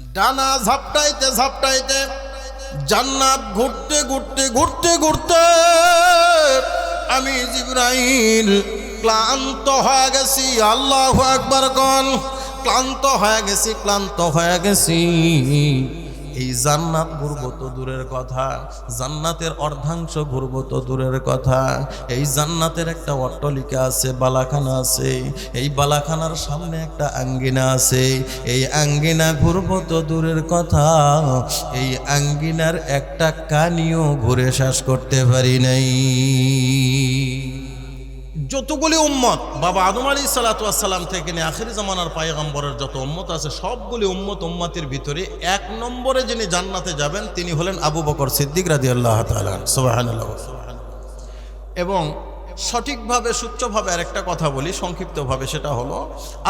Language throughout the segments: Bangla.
ডানা ঝাপটাইতে ঝাপটাইতে জান্নাত ঘুরতে ঘুরতে ঘুরতে ঘুরতে আমি জিব্রাইল ক্লান্ত হয়ে গেছি। আল্লাহ একবার কন। ক্লান্ত হয়ে গেছি, ক্লান্ত হয়ে গেছি। এই জান্নাত ঘুরবো তো দূরের কথা, জান্নাতের অর্ধাংশ ঘুরবো তো দূরের কথা। এই জান্নাতের একটা অট্টলিকা আছে, বালাখানা আছে। এই বালাখানার সামনে একটা আঙ্গিনা আছে। এই আঙ্গিনা ঘুরবো তো দূরের কথা। এই আঙ্গিনার একটা কানিও ঘুরে শেষ করতে পারি নাই। যতগুলি উম্মত, বাবা আদম আলী সালাতাম থেকে নিয়ে আখেরি জামানার পায়গাম্বরের যত উম্মত আছে, সবগুলি উম্মত উম্মতের ভিতরে এক নম্বরে যিনি জান্নাতে যাবেন, তিনি হলেন আবু বকর সিদ্দিক রাজি আল্লাহ সোবাহান এবং সঠিকভাবে সূচ্যভাবে আরেকটা কথা বলি, সংক্ষিপ্তভাবে, সেটা হলো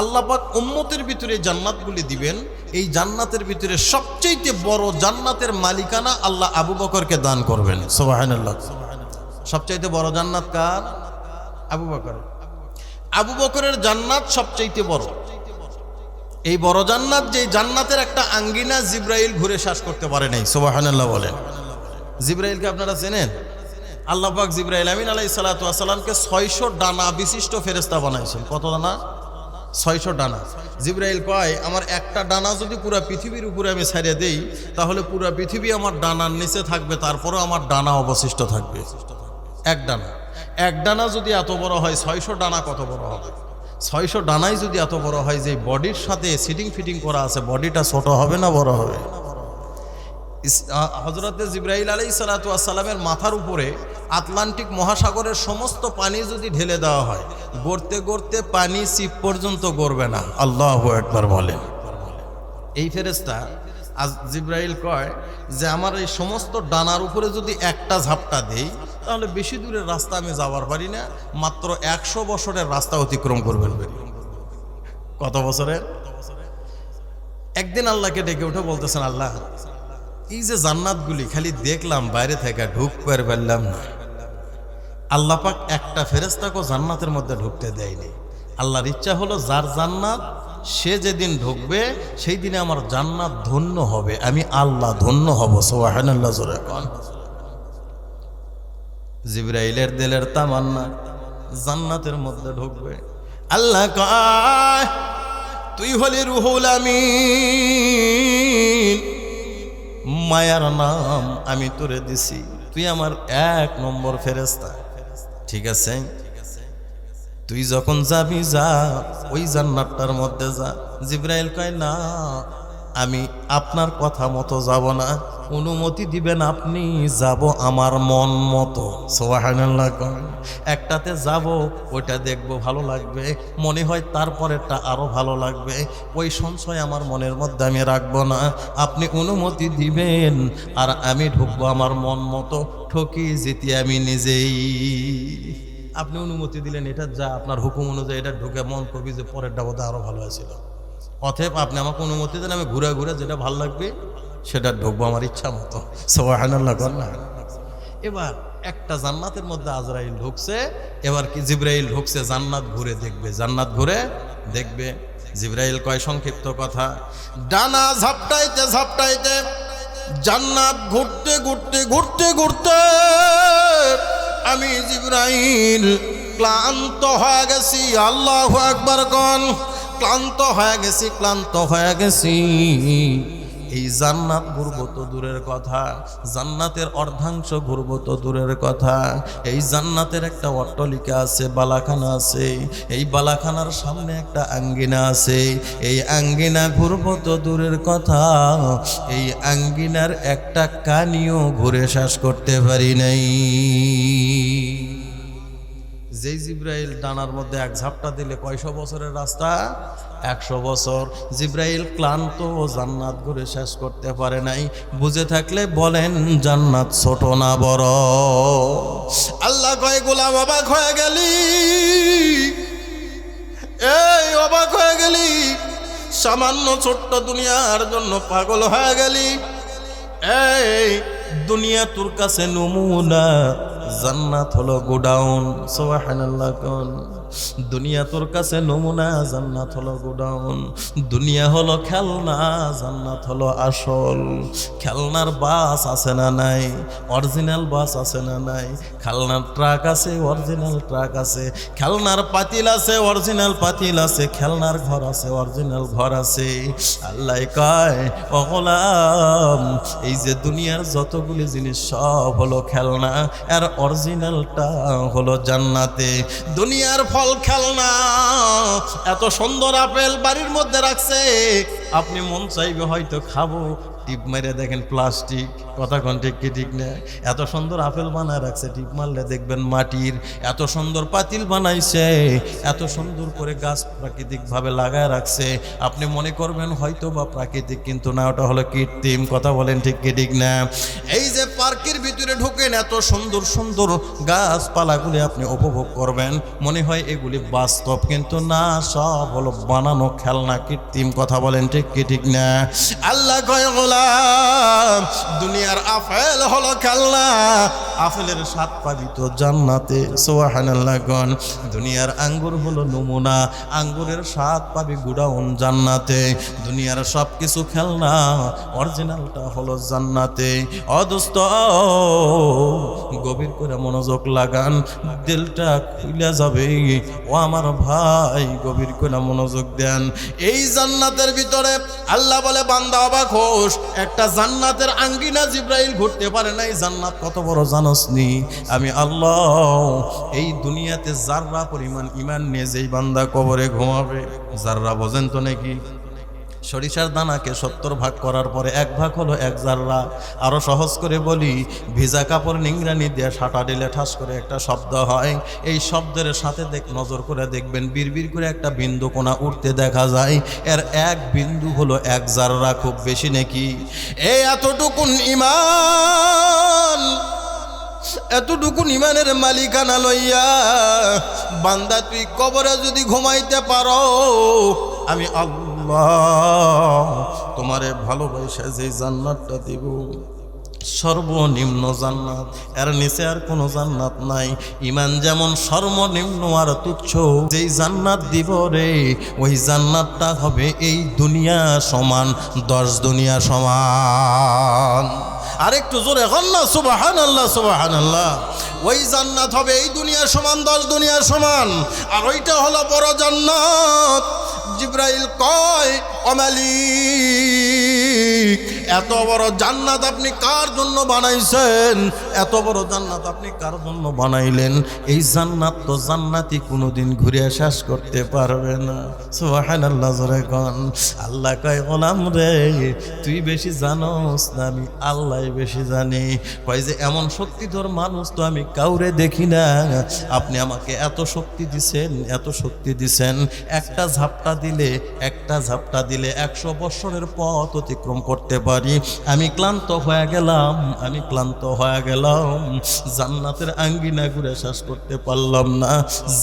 আল্লাপাক উম্মতের ভিতরে জান্নাতগুলি দিবেন, এই জান্নাতের ভিতরে সবচেয়ে বড় জান্নাতের মালিকানা আল্লাহ আবু বকরকে দান করবেন। আল্লাহ সবচাইতে বড় জান্নাত কার? আবু বকর। আবু বকরের জান্নাত সবচাইতে বড়। এই বড় জান্নাত যে জান্নাতের একটা আঙ্গিনা জিব্রাইল ঘুরে শ্বাস করতে পারে নাই সোবাহান্লাহ বলেন। জিব্রাইলকে আপনারা চেনেন? আল্লাহ পাক জিব্রাইল আমিন আলাই সালাতামকে ছয়শো ডানা বিশিষ্ট ফেরেস্তা বানাইছেন। কত ডানা? ছয়শো ডানা। জিব্রাইল কয়, আমার একটা ডানা যদি পুরো পৃথিবীর উপরে আমি ছাড়িয়ে দেই, তাহলে পুরো পৃথিবী আমার ডানার নিচে থাকবে, তারপরেও আমার ডানা অবশিষ্ট থাকবে। এক ডানা। এক ডানা যদি এত বড় হয়, ছয়শো ডানা কত বড় হবে? ছয়শো ডানাই যদি এত বড় হয় যে বডির সাথে সিটিং ফিটিং করা আছে, বডিটা ছোট হবে না বড় হবে? হজরতে জিব্রাহিল আলাই সালাতামের মাথার উপরে আটলান্টিক মহাসাগরের সমস্ত পানি যদি ঢেলে দেওয়া হয়, গড়তে গড়তে পানি সিপ পর্যন্ত গড়বে না। আল্লাহ একবার বলেন। এই ফেরেস্তা আজ জিব্রাইল কয় যে, আমার এই সমস্ত ডানার উপরে যদি একটা ঝাপটা দেই তাহলে বেশি দূরের রাস্তা আমি যাওয়ার পারি না, মাত্র একশো বছরের রাস্তা অতিক্রম করবেন। কত বছরের? একদিন আল্লাহকে ডেকে উঠে বলতেছেন, আল্লাহ, এই যে জান্নাতগুলি খালি দেখলাম, বাইরে থেকে করে পারলাম না। আল্লাহ পাক একটা ফেরেস্তাকেও জান্নাতের মধ্যে ঢুকতে দেয়নি। আল্লাহর ইচ্ছা হলো যার জান্নাত, সে যেদিন ঢুকবে, সেই দিনে আমার জান্নাত ধন্য হবে। আমি আল্লাহ ধন্য হব সোহান আল্লাহ জিব্রাইলের দিলের তামান্না জান্নাতের মধ্যে ঢুকবে। আল্লাহ তুই হলি রুহুল আমিন। মায়ার নাম আমি তোরে দিছি। তুই আমার এক নম্বর ফেরেস্তা ঠিক আছে? তুই যখন যাবি যা, ওই জান্নাতটার মধ্যে যা। জিব্রাইল কয়, না, আমি আপনার কথা মতো যাব না। অনুমতি দিবেন আপনি, যাব আমার মন মতো। একটাতে যাব, ওইটা দেখব ভালো লাগবে। মনে হয় তারপরেরটা আরও ভালো লাগবে। ওই সংশয় আমার মনের মধ্যে আমি রাখব না। আপনি অনুমতি দিবেন, আর আমি ঢুকবো আমার মন মতো। ঠকি জিতি আমি নিজেই। আপনি অনুমতি দিলেন, এটা যা আপনার হুকুম অনুযায়ী এটা ঢুকে মন করবি যে পরেরটা বোধহয় আরও ভালো আছিল অতএব আপনি আমাকে অনুমতি দেন, আমি ঘুরে ঘুরে যেটা ভালো লাগবে সেটা ঢুকবো আমার ইচ্ছা মতো। না। এবার একটা জান্নাতের মধ্যে আজরাইল ঢুকছে, এবার কি জিব্রাইল ঢুকছে, জান্নাত ঘুরে দেখবে, জান্নাত ঘুরে দেখবে। জিব্রাইল কয় সংক্ষিপ্ত কথা, ডানা ঝাপটাইতে ঝাপটাইতে জান্নাত ঘুরতে ঘুরতে ঘুরতে ঘুরতে আমি জিব্রাইল ক্লান্ত হয়ে গেছি, আল্লাহ একবার কন, ক্লান্ত হয়ে গেছি, ক্লান্ত হয়ে গেছি। এই জান্নাত ঘুরবো তো দূরের কথা, জান্নাতের অর্ধাংশ ঘুরবো তো দূরের কথা। এই জান্নাতের একটা অট্টলিকা আছে, বালাখানা আছে। এই বালাখানার সামনে একটা আঙ্গিনা আছে। এই আঙ্গিনা ঘুরবো তো দূরের কথা। এই আঙ্গিনার একটা কানিও ঘুরে শেষ করতে পারি নাই। যেই জিব্রাইল ডানার মধ্যে এক ঝাপটা দিলে কয়শো বছরের রাস্তা? একশো বছর। জিব্রাইল ক্লান্ত ও জান্নাত ঘুরে শেষ করতে পারে নাই। বুঝে থাকলে বলেন, জান্নাত ছোট না বড়? আল্লাহ কয়, গোলাম অবাক হয়ে গেলি। এই, অবাক হয়ে গেলি? সামান্য ছোট্ট দুনিয়ার জন্য পাগল হয়ে গেলি? এই, দুনিয়া তোর কাছে নমুনা। জান্নাত হলো গোডাউন কোন। দুনিয়া তোর কাছে নমুনা, জান্নাত হলো গোডাউন। দুনিয়া হলো খেলনা, জান্নাত হলো আসল। খেলনার বাস আছে না নাই? অরিজিনাল বাস আছে না নাই? খেলনার ট্রাক আছে, অরিজিনাল ট্রাক আছে। খেলনার পাতিল আছে, অরিজিনাল পাতিল আছে। খেলনার ঘর আছে, অরিজিনাল ঘর আছে। আল্লাহ কয় অগলাম এই যে দুনিয়ার যতগুলি জিনিস সব হলো খেলনা। আর অরিজিনালটা হলো জান্নাতে। দুনিয়ার ফল খেলনা, এত সুন্দর আপেল বাড়ির মধ্যে রাখছে। আপনি মন চাইবে হয়তো খাব। টিপ মেরে দেখেন প্লাস্টিক, কথা কোন ঠিক কি ঠিক না? এত সুন্দর আপেল বানায় রাখছে, টিপ মারলে দেখবেন মাটির এত সুন্দর পাতিল বানাইছে। এত সুন্দর করে গাছ প্রাকৃতিকভাবে লাগায় রাখছে। আপনি মনে করবেন হয়তো বা প্রাকৃতিক, কিন্তু না, ওটা হলো কৃত্রিম। কথা বলেন ঠিক কি ঠিক না? এই যে পার্কের ভিতরে ঢুকেন, এত সুন্দর সুন্দর গাছপালাগুলি আপনি উপভোগ করবেন। মনে হয় এগুলি বাস্তব, কিন্তু না, সব হলো বানানো খেলনা, কৃত্রিম কথা বলেন ঠিক কি, ঠিক না? আল্লাহ দুনিয়ার আপেল হলো খেলনা, আপেলের স্বাদ পাবি জান্নাতে সোহানাল্লাহ দুনিয়ার আঙ্গুর হলো নমুনা, আঙ্গুরের স্বাদ পাবি গুডাউন জান্নাতে। দুনিয়ার সব কিছু খেলনা, অরিজিনালটা হলো জান্নাতে। অদস্ত গভীর করে মনোযোগ লাগান, দিলটা খুলে যাবে। ও আমার ভাই, গভীর করে মনোযোগ দেন। এই জান্নাতের ভিতরে আল্লাহ বলে, বান্দা অবাক হোস, একটা জান্নাতের আঙ্গিনা জিব্রাইল ঘুরতে পারে না এই জান্নাত কত বড় জানোস নি? আমি আল্লাহ, এই দুনিয়াতে জাররা পরিমাণ ইমান নিয়ে যেই বান্দা কবরে ঘুমাবে জাররা বোঝেন তো নাকি? সরিষার দানাকে সত্তর ভাগ করার পরে এক ভাগ হলো এক জাররা। আরও সহজ করে বলি, ভিজা কাপড় নিংরানি দিয়ে সাটা দিলে ঠাস করে একটা শব্দ হয়। এই শব্দের সাথে দেখ নজর করে দেখবেন, বিড়বিড় করে একটা বিন্দু কোনা উঠতে দেখা যায়। এর এক বিন্দু হলো এক জাররা, খুব বেশি নাকি? এই এতটুকুন ইমান এতটুকু ইমানের মালিকানা লইয়া, বান্দা তুই কবরে যদি ঘুমাইতে পারো আমি আল্লাহ তোমারে ভালোবাসা যে জান্নাতটা দিব। সর্বনিম্ন জান্নাত, এর নিচে আর কোনো জান্নাত নাই। ইমান যেমন সর্বনিম্ন আর তুচ্ছ, যেই জান্নাত দিব রে, ওই জান্নাতটা হবে এই দুনিয়া সমান, দশ দুনিয়া সমান। আরেকটু জোরে হন না সুবাহান আল্লাহ সুবাহান আল্লাহ ওই জান্নাত হবে এই দুনিয়ার সমান, দশ দুনিয়ার সমান। আর ওইটা হলো বড় জান্নাত। জিব্রাইল কয়, অমালিক, এত বড় জান্নাত আপনি কার জন্য বানাইছেন? এত বড় জান্নাত আপনি কার জন্য বানাইলেন? এই জান্নাত তো জান্নাতি কোনোদিন ঘুরে শেষ করতে পারবে না। সুবহানাল্লাহ, জোরে কন। আল্লাহ কয় গোলাম রে, তুই বেশি জানোস না, আমি আল্লাহ বেশি জানি। কয় যে, এমন শক্তিধর মানুষ তো আমি কাউরে দেখি না। আপনি আমাকে এত শক্তি দিছেন, এত শক্তি দিছেন। একটা ঝাপটা দিলে একটা ঝাপটা দিলে একশো বৎসরের পথ অতিক্রম করতে পারি। আমি ক্লান্ত হয়ে গেলাম, আমি ক্লান্ত হয়ে গেলাম। জান্নাতের আঙ্গিনা ঘুরে শেষ করতে পারলাম না।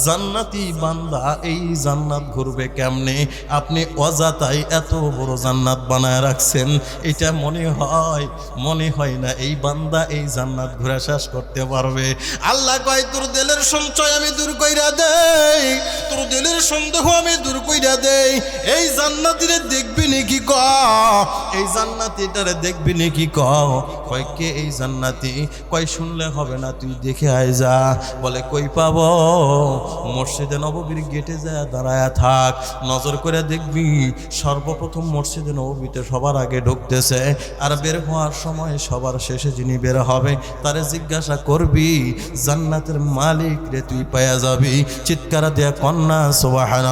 জান্নাতি বান্দা, এই জান্নাত ঘুরবে কেমনে? আপনি অজাতাই এত বড় জান্নাত বানায় রাখছেন। এটা মনে হয় মনে হয় না এই বান্দা এই জান্নাত ঘুরে শেষ করতে পারবে। আল্লাহ কয়, তোর দিলের সঞ্চয় আমি দূর কইরা দেই। তোর দিলের সন্দেহ আমি দূর কইরা দেই। এই জান্নাতিরে দেখবি নাকি ক এই জান্নাতিটারে দেখবি নাকি ক কয় কে এই জান্নাতি? কয় শুনলে হবে না, তুই দেখে আয় যা। বলে, কই পাব? মসজিদে নববীর গেটে যায় দাঁড়ায়া থাক। নজর করে দেখবি, সর্বপ্রথম মসজিদে নববীতে সবার আগে ঢুকতেছে। আর বের হওয়ার সময় সবার শেষে যিনি বের হবে, তারে জিজ্ঞাসা করবি, জান্নাতের মালিক রে তুই পায়া যাবি। চিৎকার দেয়া সোবাহান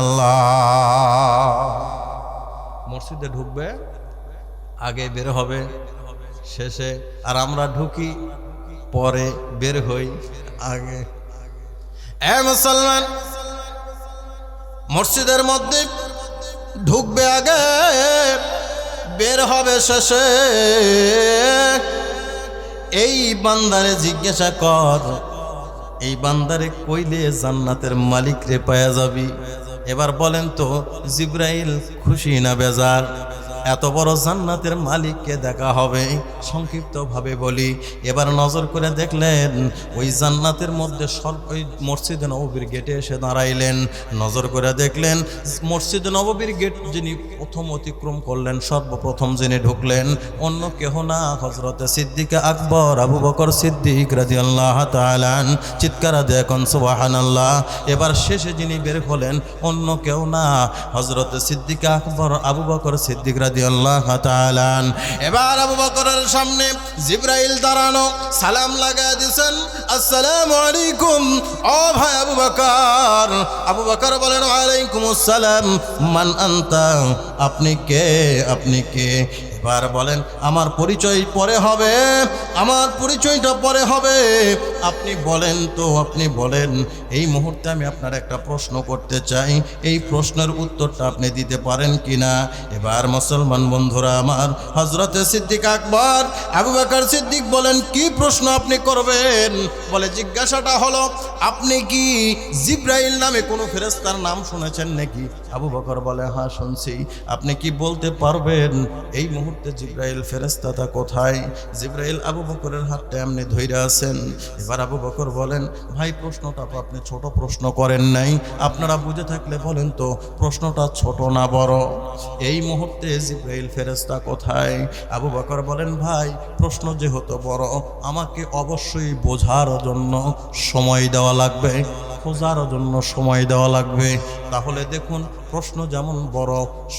মসজিদে ঢুকবে, আগে বের হবে, শেষে, আর আমরা ঢুকি, পরে বের হই, আগে। এ মুসলমান, মসজিদের মধ্যে ঢুকবে আগে, বের হবে শেষে। এই বান্দারে জিজ্ঞাসা কর এই বান্দারে কইলে জান্নাতের মালিক রে পায়া যাবি। এবার বলেন তো, জিব্রাইল খুশি না বেজার? এত বড় জান্নাতের মালিককে দেখা হবে। সংক্ষিপ্তভাবে বলি, এবার নজর করে দেখলেন, ওই জান্নাতের মধ্যে সর্ব ওই মসজিদে নববীর গেটে এসে দাঁড়াইলেন। নজর করে দেখলেন, মসজিদ নববীর গেট যিনি প্রথম অতিক্রম করলেন, সর্বপ্রথম যিনি ঢুকলেন, অন্য কেহ না হজরতে সিদ্দিকে আকবর, আবু বকর সিদ্দিক রাজি আল্লাহ তালান চিৎকার দেখুন সুবাহান আল্লাহ এবার শেষে যিনি বের হলেন, অন্য কেউ না হজরত সিদ্দিক আকবর, আবু বকর সিদ্দিক রাজি তালান এবার আবু বকরের সামনে জিব্রাইল দাঁড়ানো, সালাম লাগা দিছেন, আসসালামু আলাইকুম, ও ভাই আবু বকর। আবু বকর বলেন, ওয়ালাইকুম আসসালাম, মান আপনি কে? আপনি কে? এবার বলেন, আমার পরিচয় পরে হবে, আমার পরিচয়টা পরে হবে। আপনি বলেন তো, আপনি বলেন, এই মুহূর্তে আমি আপনার একটা প্রশ্ন করতে চাই। এই প্রশ্নের উত্তরটা আপনি দিতে পারেন কি না এবার মুসলমান বন্ধুরা আমার হজরতে সিদ্দিক আকবর, আবু বাকর সিদ্দিক বলেন, কি প্রশ্ন আপনি করবেন? বলে, জিজ্ঞাসাটা হলো, আপনি কি জিব্রাইল নামে কোনো ফেরেস্তার নাম শুনেছেন নাকি? আবু বকর বলে হ্যাঁ শুনছি। আপনি কি বলতে পারবেন? এই মুহূর্তে জিব্রাইল ফেরেস্তাটা কোথায়? জিব্রাইল আবু বকরের হাতটা এমনি ধৈর্য আছেন। এবার আবু বকর বলেন, ভাই, প্রশ্নটা তো আপনি ছোট প্রশ্ন করেন নাই। আপনারা বুঝে থাকলে বলেন তো, প্রশ্নটা ছোট না বড়? এই মুহূর্তে জিব্রাইল ফেরেস্তা কোথায়? আবু বকর বলেন, ভাই, প্রশ্ন যেহেতু বড়, আমাকে অবশ্যই বোঝার জন্য সময় দেওয়া লাগবে। খোঁজার জন্য সময় দেওয়া লাগবে। তাহলে দেখুন, প্রশ্ন যেমন বড়,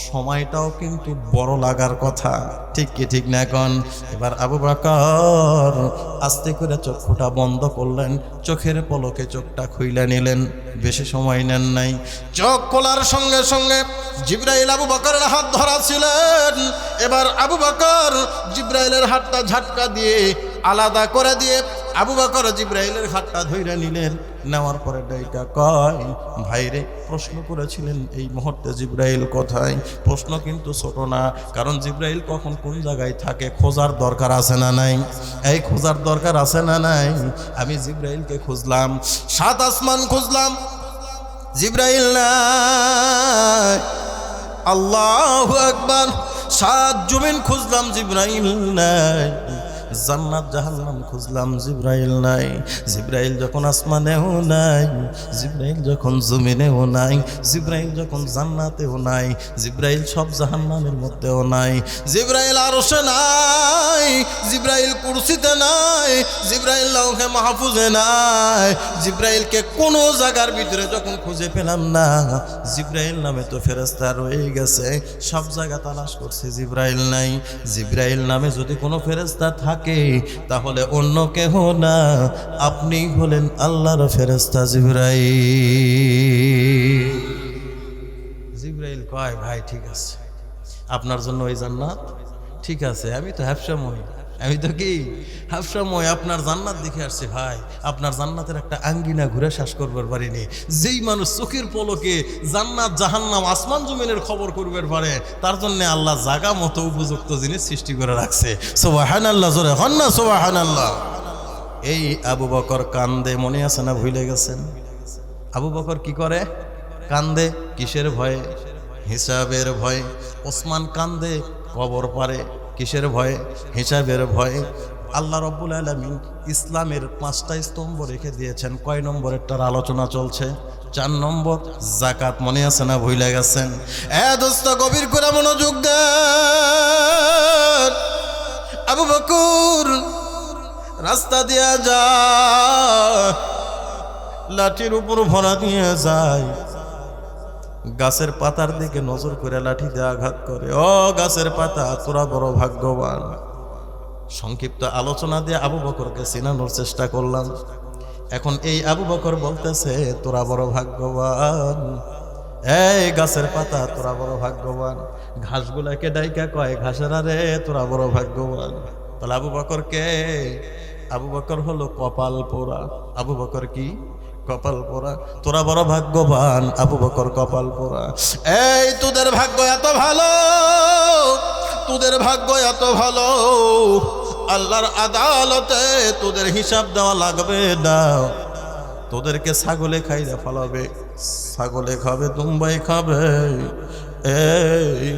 সময়টাও কিন্তু বড় লাগার কথা। ঠিক কি ঠিক না এখন? এবার আবু বাকর আস্তে করে চক্ষুটা বন্ধ করলেন, চোখের পলকে চোখটা খুইলে নিলেন। বেশি সময় নেন নাই। চোখ খোলার সঙ্গে সঙ্গে জিব্রাইল আবু বকরের হাত ধরা ছিলেন। এবার আবু বকর জিব্রাইলের হাতটা ঝাটকা দিয়ে আলাদা করে দিয়ে আবু বকর জিব্রাইলের হাতটা ধইরা নিলেন, নেওয়ার পরে ডাইকা কয়, ভাইরে, প্রশ্ন করেছিলেন এই মুহূর্তে জিব্রাইল কোথায়? প্রশ্ন কিন্তু ছোট না, কারণ জিব্রাইল কখন কোন জায়গায় থাকে খোঁজার দরকার আছে না নাই? এই খোঁজার দরকার আছে না নাই? আমি জিব্রাইলকে খুঁজলাম, সাত আসমান খুঁজলাম, জিব্রাইল নাই। আল্লাহ আকবার, সাত জমিন খুঁজলাম, জিব্রাইল নাই। জান্নাত জাহান্নাম খুঁজলাম, জিব্রাইল নাই। জিব্রাইল যখন আসমানেও নাই, জিব্রাইল যখন জমিনেও নাই, জিব্রাইল যখন জান্নাতেও নাই, জিব্রাইল সব জাহান্নামের মধ্যেও নাই। জিব্রাইল আরশে নাই, জিব্রাইল কুরসিতে নাই, জিব্রাইল লৌহে মাহফুজে নাই। জিব্রাইলকে কোনো জায়গার ভিতরে যখন খুঁজে পেলাম না, জিব্রাইল নামে তো ফেরেস্তা রয়ে গেছে। সব জায়গা তালাশ করছে, জিব্রাইল নাই। জিব্রাইল নামে যদি কোনো ফেরেস্তা থাকে তাহলে অন্য কেহ না। আপনি হলেন আল্লাহর ফেরেস্তা জিব্রাই জিব্রাইল কয়, ভাই, ঠিক আছে। আপনার জন্য ওই জান্নাত? ঠিক আছে, আমি তো হ্যাপসাময় আমি তো কি হাফসাময় আপনার জান্নাত দেখে আসছি, ভাই। আপনার জান্নাতের একটা আঙ্গিনা ঘুরে শ্বাস করবার পারিনি। যেই মানুষ চোখের পলকে জান্নাত, জাহান্নাম, আসমান জমিনের খবর করবার পারে, তার জন্য আল্লাহ জাগা মতো উপযুক্ত জিনিস সৃষ্টি করে রাখছে। সোবাহান আল্লাহ জোরে হন না সোবাহান আল্লাহ এই আবু বকর কান্দে, মনে আছে না ভুলে গেছেন? আবু বকর কি করে? কান্দে, কিসের ভয়ে? হিসাবের ভয়ে। ওসমান কান্দে, কবর পারে। কিসের ভয়ে? হিসাবের ভয়ে। আল্লাহ রব্বুল আলমিন ইসলামের পাঁচটা স্তম্ভ রেখে দিয়েছেন। কয় নম্বরেরটার আলোচনা চলছে? চার নম্বর জাকাত মনে আছে না ভুলে গেছেন? গভীর করে মনোযোগ আবু বকুর, রাস্তা দিয়া যায় লাঠির উপর ভরা দিয়ে যায়। গাছের পাতার দিকে নজর করে লাঠি দিয়ে আঘাত করে। ও গাছের পাতা, তোরা বড় ভাগ্যবান। সংক্ষিপ্ত আলোচনা দিয়ে আবু বকরকে চিনানোর চেষ্টা করলাম। এখন এই আবু বকর বলতেছে, তোরা বড় ভাগ্যবান। এই গাছের পাতা, তোরা বড় ভাগ্যবান। ঘাসগুলাকে ডাইকা কয়, ঘাসের আরে তোরা বড় ভাগ্যবান। তাহলে আবু বকর কে আবু বকর হলো কপাল পোড়া। আবু বকর কি? কপাল পোড়া। তোরা বড় ভাগ্যবান, আবু বকর কপাল পোড়া। এই, তোদের ভাগ্য এত ভালো, তোদের ভাগ্য এত ভালো, আল্লাহর আদালতে তোদের হিসাব দেওয়া লাগবে না। তোদেরকে ছাগলে খাইলে ফলাবে, ছাগলে খাবে, দুম্বাই খাবে। এই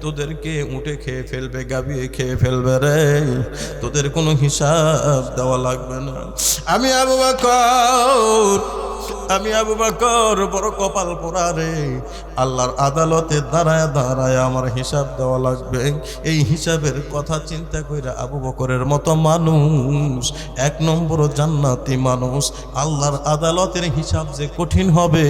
তোদেরকে উঠে খেয়ে ফেলবে, গাবিয়ে খেয়ে ফেলবে রে। তোদের কোনো হিসাব দেওয়া লাগবে না। আমি আবু বাকর আমি আবু বাকর, বড় কপাল পোড়া রে। আল্লাহর আদালতে দাঁড়ায় দাঁড়ায় আমার হিসাব দেওয়া লাগবে। এই হিসাবের কথা চিন্তা করে আবু বকরের মতো মানুষ, এক নম্বর জান্নাতি মানুষ। আল্লাহর আদালতের হিসাব যে কঠিন হবে,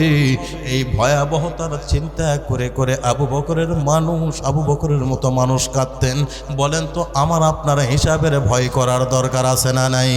এই ভয়াবহতার চিন্তা করে করে আবু বকরের মানুষ, আবু বকরের মতো মানুষ কাঁদতেন। বলেন তো, আমার আপনার হিসাবের ভয় করার দরকার আছে না নাই?